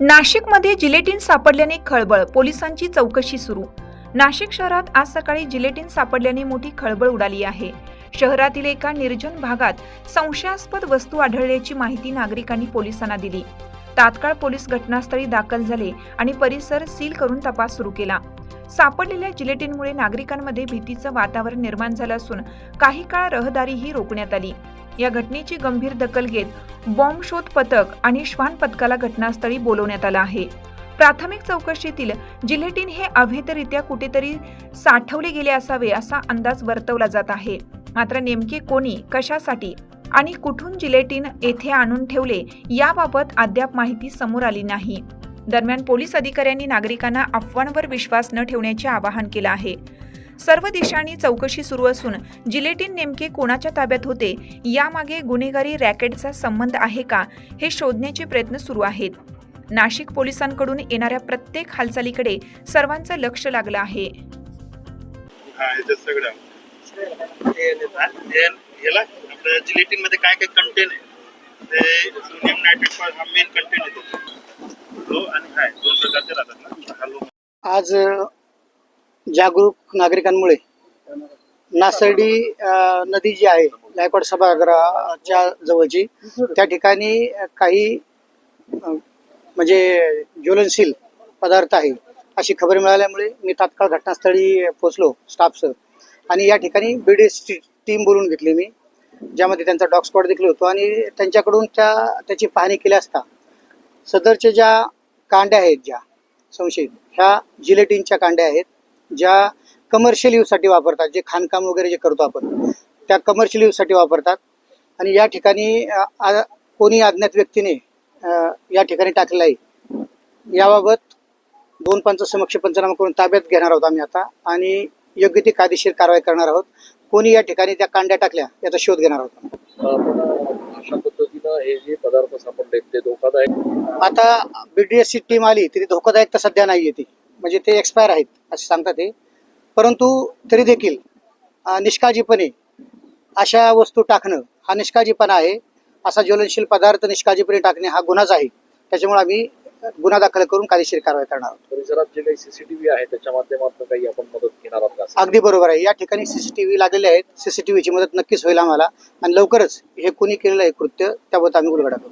नाशिकमध्ये जिलेटिन सापडल्याने खळबळ पोलिसांची चौकशी सुरू. नाशिक शहरात आज सकाळी जिलेटिन सापडल्याने मोठी खळबळ उडाली आहे. शहरातील एका निर्जन भागात संशयास्पद वस्तू आढळल्याची माहिती नागरिकांनी पोलिसांना दिली. तात्काळ पोलीस घटनास्थळी दाखल झाले आणि परिसर सील करून तपास सुरू केला. सापडलेल्या जिलेटिनमुळे नागरिकांमध्ये भीतीचं वातावरण निर्माण झालं असून काही काळ रहदारीही रोखण्यात आली. या घटनेची गंभीर दखल घेत बॉम्ब शोध पथक आणि श्वान पथकाला घटनास्थळी बोलवण्यात आलं आहे. प्राथमिक चौकशीतील जिलेटिन हे अवैधरित्या कुठेतरी साठवले गेले असावे असा अंदाज वर्तवला जात आहे. मात्र नेमके कोणी कशासाठी आणि कुठून जिलेटिन येथे आणून ठेवले याबाबत अद्याप माहिती समोर आली नाही. दरम्यान पोलीस अधिकाऱ्यांनी नागरिकांना अफवांवर विश्वास न ठेवण्याचे आवाहन केलं आहे. सर्व दिशांनी चौकशी सुरू असून जिलेटिन नेमके कोणाच्या ताब्यात होते यामागे गुन्हेगारी रॅकेटचा संबंध आहे का हे शोधण्याचे प्रयत्न सुरू आहेत. नाशिक पोलिसांकडून येणाऱ्या प्रत्येक हालचालीकडे सर्वांचं लक्ष लागलं आहे. याच्यात सगळं. याला आपल्या जिलेटिनमध्ये काय काय कंटेन आहे? ते सोडियम नायट्रेट हा मेन कंटेन आहे त्याचा लो आणि हाय दोन प्रकारचे राहतात ना. लो आज जागरूक नागरिकांमुळे नासर्डी नदी जी आहे गायकवाड सभागृहाच्या जवळची त्या ठिकाणी काही म्हणजे ज्वलनशील पदार्थ आहे अशी खबर मिळाल्यामुळे मी तात्काळ घटनास्थळी पोहोचलो स्टाफसह आणि या ठिकाणी बी डी एसची टीम बोलून घेतली मी ज्यामध्ये त्यांचा डॉग स्पॉट देखील होतो आणि त्यांच्याकडून त्या त्याची पाहणी केली असता सदरच्या ज्या कांड्या आहेत ज्या संशयित ह्या जिलेटिनच्या कांड्या आहेत ज्या कमर्शियल यूजसाठी वापरतात जे खाणकाम वगैरे जे करतो आपण त्या कमर्शियल यूजसाठी वापरतात. आणि या ठिकाणी कोणी अज्ञात व्यक्तीने या ठिकाणी टाकलेलं आहे याबाबत दोन पंच समक्ष पंचनामा करून ताब्यात घेणार आहोत आम्ही आता आणि योग्य ती कायदेशीर कारवाई करणार आहोत. कोणी या ठिकाणी त्या कांड्या टाकल्या याचा शोध घेणार आहोत आपण. अशा पद्धतीनं हे जे पदार्थ सापडले ते धोकादायक आता बीडीएसची टीम आली तरी धोकादायक तर सध्या नाही ती. म्हणजे ते एक्सपायर आहेत असे सांगतात ते परंतु तरी देखील निष्काळजीपणे अशा वस्तू टाकणं हा निष्काळजीपणा आहे. असा ज्वलनशील पदार्थ निष्काळजीपणे टाकणे हा गुन्हाच आहे. त्याच्यामुळे आम्ही गुन्हा दाखल करून कायदेशीर कारवाई करणार आहोत. परिसरात जे काही सीसीटीव्ही आहे त्याच्या माध्यमातून काही आपण मदत घेणार आहोत का? अगदी बरोबर आहे. या ठिकाणी सीसीटीव्ही लागलेले आहेत. सीसीटीव्हीची मदत नक्कीच होईल आम्हाला. आणि लवकरच हे कोणी केलेलं आहे कृत्य त्याबद्दल आम्ही उलगडा करू.